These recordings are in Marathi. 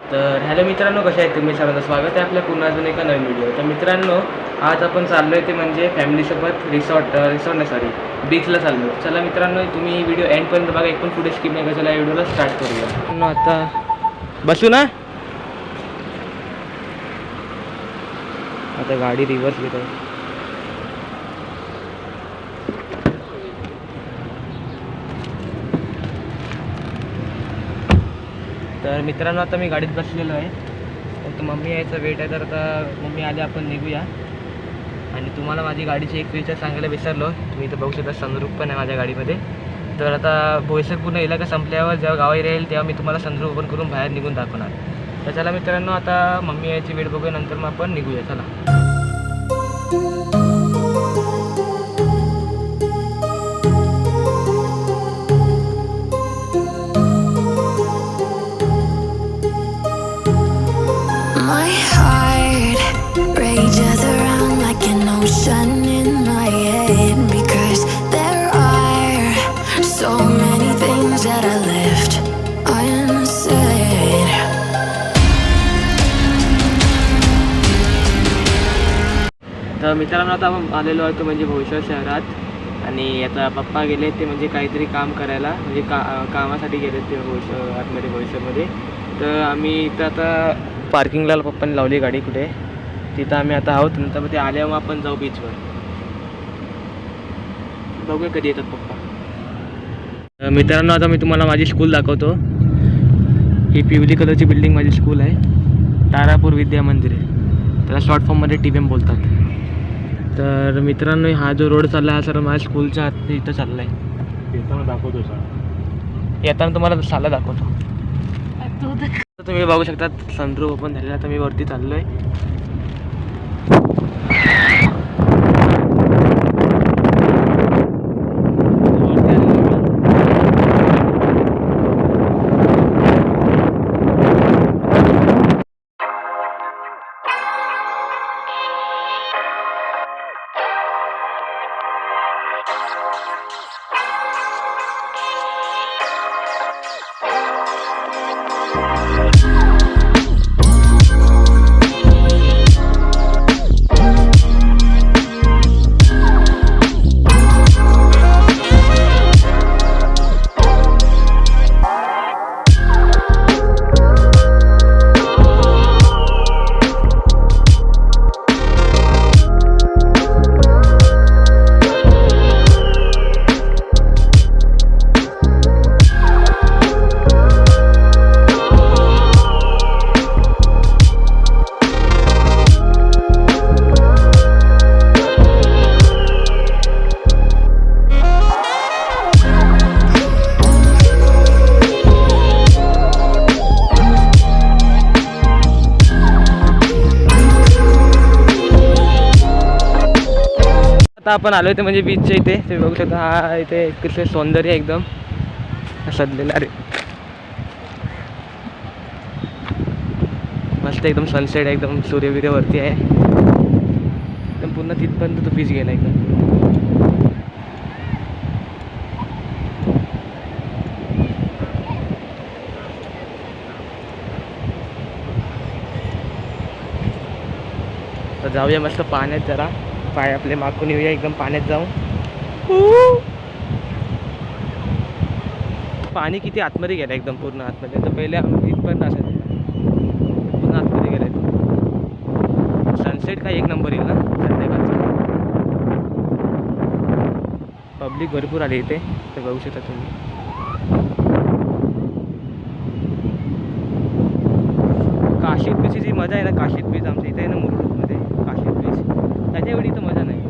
तर हॅलो मित्रांनो कशा आहेत तुम्ही? सर्वांचं स्वागत आहे आपल्या पुन्हा अजून एका नवीन व्हिडिओ तर मित्रांनो आज आपण चाललो आहे ते म्हणजे फॅमिलीसोबत रिसॉर्ट रिसॉर्ट नाही सॉरी बीचला चाललो चला मित्रांनो तुम्ही व्हिडिओ एंडपर्यंत बघा. एक पण पुढे स्किप नाही का चला या व्हिडिओला स्टार्ट करूया. आता बसू ना? आता गाडी रिव्हर्स घेत आहे तर मित्रांनो आता मी गाडीत बसलेलो आहे. फक्त मम्मी यायचा वेट आहे तर आता मम्मी आली आपण निघूया. आणि तुम्हाला माझी गाडीची एक फीचर सांगायला विसरलो. तुम्ही इथं बघू शकता सनरूप पण आहे माझ्या गाडीमध्ये. तर आता बोईसर पूर्ण इलाका संपल्यावर जेव्हा गावी राहील येईल तेव्हा मी तुम्हाला सनरूप ओपन करून बाहेर निघून दाखवणार. तर चला मित्रांनो आता मम्मी यायची वेळ बघूया नंतर मग आपण निघूया. चला. तर मित्रांनो आता आपण आलेलो आहोत म्हणजे भोईसर शहरात. आणि आता पप्पा गेले ते म्हणजे काहीतरी काम करायला म्हणजे का कामासाठी गेले ते भविष्य आतमध्ये भोईसरमध्ये तर आम्ही इथं आता पार्किंगला पप्पाने लावली गाडी कुठे? तिथं आम्ही आता आहोत. नंतर मग ते आल्यावर मग आपण जाऊ बीचवर बघूया कधी येतात पप्पा. मित्रांनो आता मी तुम्हाला माझी स्कूल दाखवतो. ही पिवली कलरची बिल्डिंग माझी स्कूल आहे. तारापूर विद्या मंदिर आहे. त्याला शॉर्ट फॉर्ममध्ये टी बी एम बोलतात. तर मित्रांनो हा जो रोड चालला हा सर माझ्या स्कूलच्या आत इथं चालला आहे येताना दाखवतो सर. येताना तुम्हाला साला दाखवतो. तर तुम्ही बघू शकता सनरूफ ओपन झालेला तर मी वरती चाललो आहे आता आपण आलो ते म्हणजे बीचच्या इथे. तुम्ही बघू शकता हा इथे कसं सौंदर्य एकदम सजलेलं अरे मस्त एकदम सनसेट एकदम सूर्य बिर्य वरती आहे. एकदम पूर्ण तिथपर्यंत तो बीच गेला एकदम. तर जाऊया मस्त पाण्यात जरा. पाय आपले माकून येऊया एकदम पाण्यात जाऊन. पाणी किती आतमध्ये गेलं एकदम पूर्ण आतमध्ये. तर पहिले इथपर्यंत असायचं पूर्ण आतमध्ये गेलं. सनसेट काय एक नंबर येईल ना? संध्याकाळचा. पब्लिक भरपूर आली इथे. तर बघू शकता तुम्ही. काशीद बीचची जी मजा आहे ना काशीद बीच आमची इथे आहे ना मुरुडमध्ये काशीद बीच त्याच्या एवढी इथं मजा नाही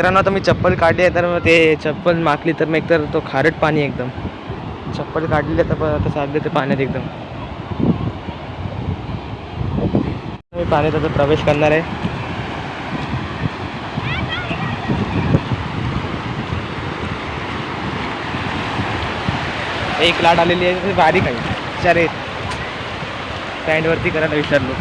मित्रांनो आता मी चप्पल काढली आहे तर मग ते चप्पल माकली तर मग एकतर तो खारट पाणी आहे एकदम. चप्पल काढली तर आता चालले ते पाण्यात एकदम. मी पाण्यात आता प्रवेश करणार आहे. एक लाट आलेली आहे ती बारीक आहे. चारे स्टँडवरती करायला विसरलो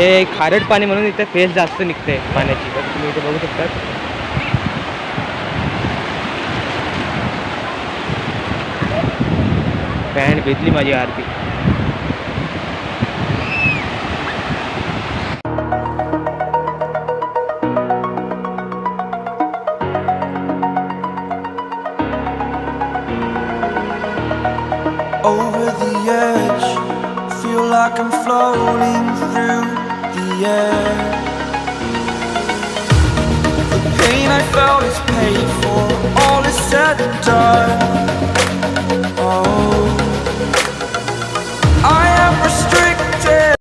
हे खारट पाणी म्हणून इथे फेस जास्त निघते पाण्याची. तर तुम्ही इथे बघू शकता. पॅन्ट भेटली माझी आरती. Paid for, all is said and done. Oh, I am restricted.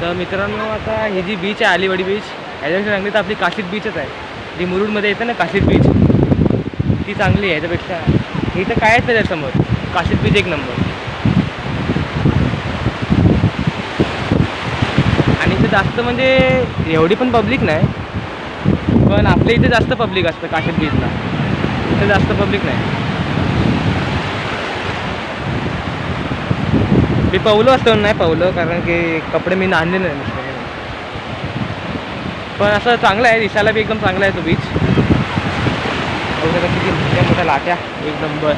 तर मित्रांनो आता ही जी बीच आहे अलिवाडी बीच याच्यापेक्षा चांगली तर आपली काशीद बीचच आहे जी मुरुडमध्ये येते ना काशीद बीच ती चांगली आहे याच्यापेक्षा तर काय आहे त्याच्यासमोर काशीद बीच एक नंबर आणि इथे जास्त म्हणजे एवढी पण पब्लिक नाही पण आपल्या इथे जास्त पब्लिक असतं काशीद बीचला इथे जास्त पब्लिक नाही. मी पवलो असतो नाही पवलं कारण की कपडे मी आणले नाही पण असं चांगलं आहे दिसायला बी एकदम चांगला आहे तो बीच किती मोठ्या मोठ्या लाट्या एक नंबर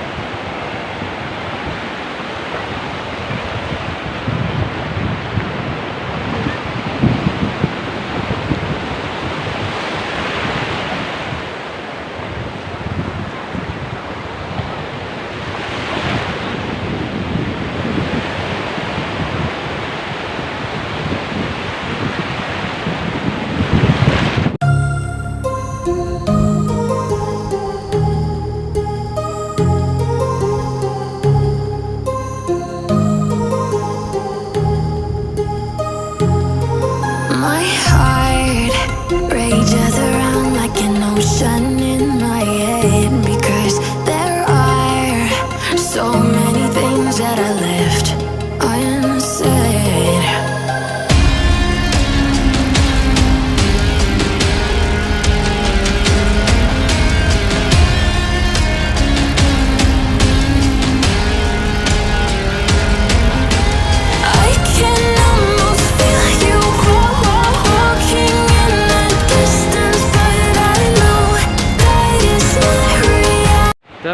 in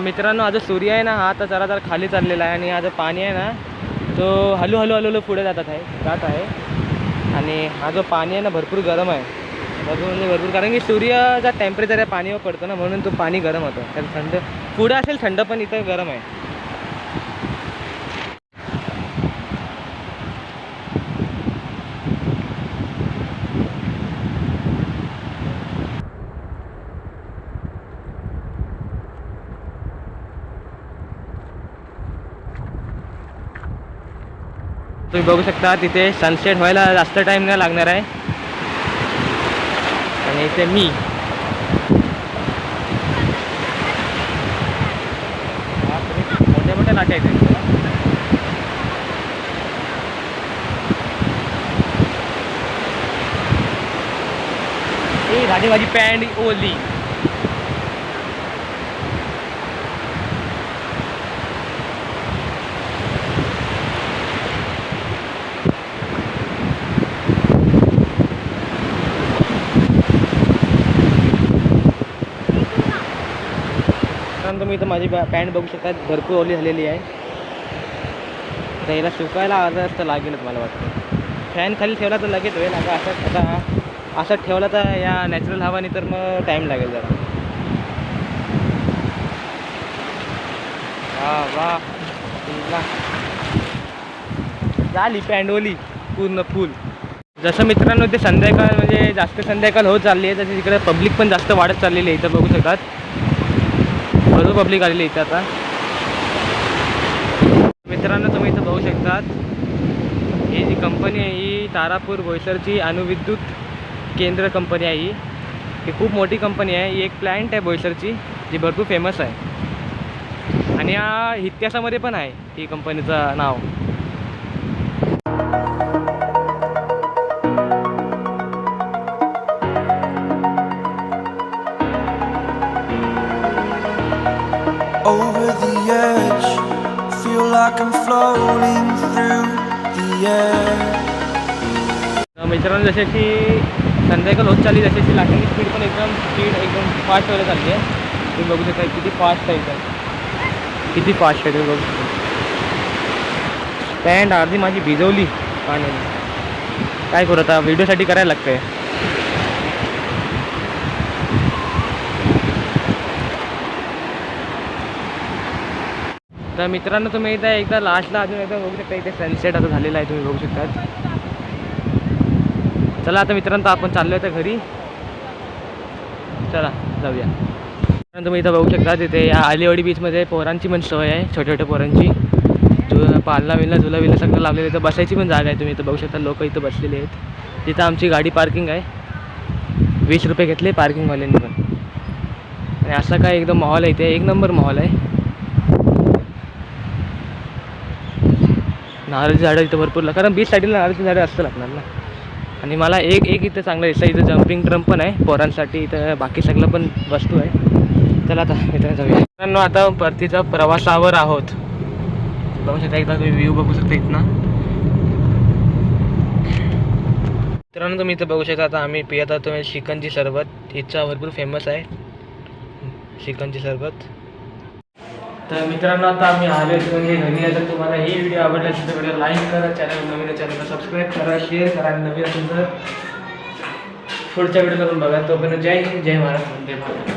मित्रांनो आज सूर्य आहे ना हा आता जरा जरा खाली चाललेला आहे आणि आज पाणी आहे ना तो हळूहळू हळूहळू पुढे जातात आहे जात आहे. आणि हा जो पाणी आहे ना भरपूर गरम आहे. भरपूर म्हणजे भरपूर कारण की सूर्याचा टेम्परेचर या पाणीवर पडतो ना म्हणून तो पाणी गरम होतं. तर थंड पुढे असेल थंड पण इथं गरम आहे. तुम्ही बघू शकता तिथे सनसेट व्हायला जास्त टाईम नाही लागणार आहे. आणि इथे मी. मोठ्या मोठ्या लाटा आहेत ए राजे माझी पॅन्ट ओली. तुम्ही इथं माझी पॅन्ट बघू शकता भरपूर ओली झालेली आहे. तर याला सुकायला अर्धा असतं लागेलच मला वाटतं. फॅन खाली ठेवला तर लगेच होईल आता असं आता असं ठेवला तर या नॅचरल हवाने तर मग टाईम लागेल जरा. वा वा. झाली पॅन्ट ओली पूर्ण फुल जसं मित्रांनो ते संध्याकाळ म्हणजे जास्त संध्याकाळ होत चालली आहे तशी तिकडे पब्लिक पण जास्त वाढत चाललेली आहे इथं बघू शकतात. भरपूर पब्लिक आलेली इथं आता. मित्रांनो तुम्ही इथं बघू शकतात ही जी कंपनी आहे ही तारापूर बोईसरची अणुविद्युत केंद्र कंपनी आहे ही. ही खूप मोठी कंपनी आहे ही एक प्लॅन्ट आहे बोईसरची जी भरपूर फेमस आहे. आणि या इतिहासामध्ये पण आहे ही कंपनीचं नाव. मित्रांनो जशी अशी संध्याकाळ होत चालली जशी अशी लागणारी स्पीड पण एकदम स्पीड एकदम फास्ट व्हायला चालली आहे. तुम्ही बघू शकता किती फास्ट आहे इथं. किती फास्ट आहे तुम्ही बघू शकता. पॅन्ट अर्धी माझी भिजवली पाण्याने. काय करू आता? व्हिडिओसाठी करायला लागतं आहे तर मित्रांनो तुम्ही इथं एकदा लास्टला अजून एकदा बघू शकता इथे सनसेट आता झालेला आहे तुम्ही बघू शकता. चला आता मित्रांनो आपण चाललो आहे घरी. चला जाऊया. मित्रांनो, तुम्ही इथं बघू शकता तिथे या आलिवाडी बीचमध्ये पोरांची पण सोय आहे छोट्या छोट्या पोरांची. जु पालना विलना झुला विला सगळं लावलेलं इथं बसायची पण जागा आहे तुम्ही इथं बघू शकता लोक इथं बसलेले आहेत. तिथं आमची गाडी पार्किंग आहे. वीस रुपये घेतले पार्किंगवाल्यांनी पण. आणि असा काय एकदम मॉल आहे इथे एक नंबर मॉल आहे. नारळाची झाडं इथं भरपूर ला- कारण बीच साईडला नारळची झाडं असतं लागणार ना. आणि मला एक एक इथं चांगलं दिसतं इथं जम्पिंग ट्रम्प पण आहे पोरांसाठी इथं बाकी सगळं पण वस्तू आहे. चला आता मित्रांनो जाऊया. मित्रांनो आता परतीचा प्रवासावर आहोत. बघू शकता एकदा तुम्ही व्ह्यू बघू शकता इथनं. मित्रांनो तुम्ही इथं बघू शकता आता आम्ही पियत आहोत तुम्ही शिकंजी सरबत. इथचा भरपूर फेमस आहे. शिकंजी सरबत. तर मित्रांनो आता आम्ही आलो म्हणजे घरी. आहे तर तुम्हाला ही व्हिडिओ आवडला असेल तर व्हिडिओ लाईक करा चॅनल नवीन चॅनलला सबस्क्राईब करा शेअर करा आणि नवीन असेल तर पुढच्या व्हिडिओ करून बघा. तोपर्यंत जय हिंद जय महाराष्ट्र. वंदे भारत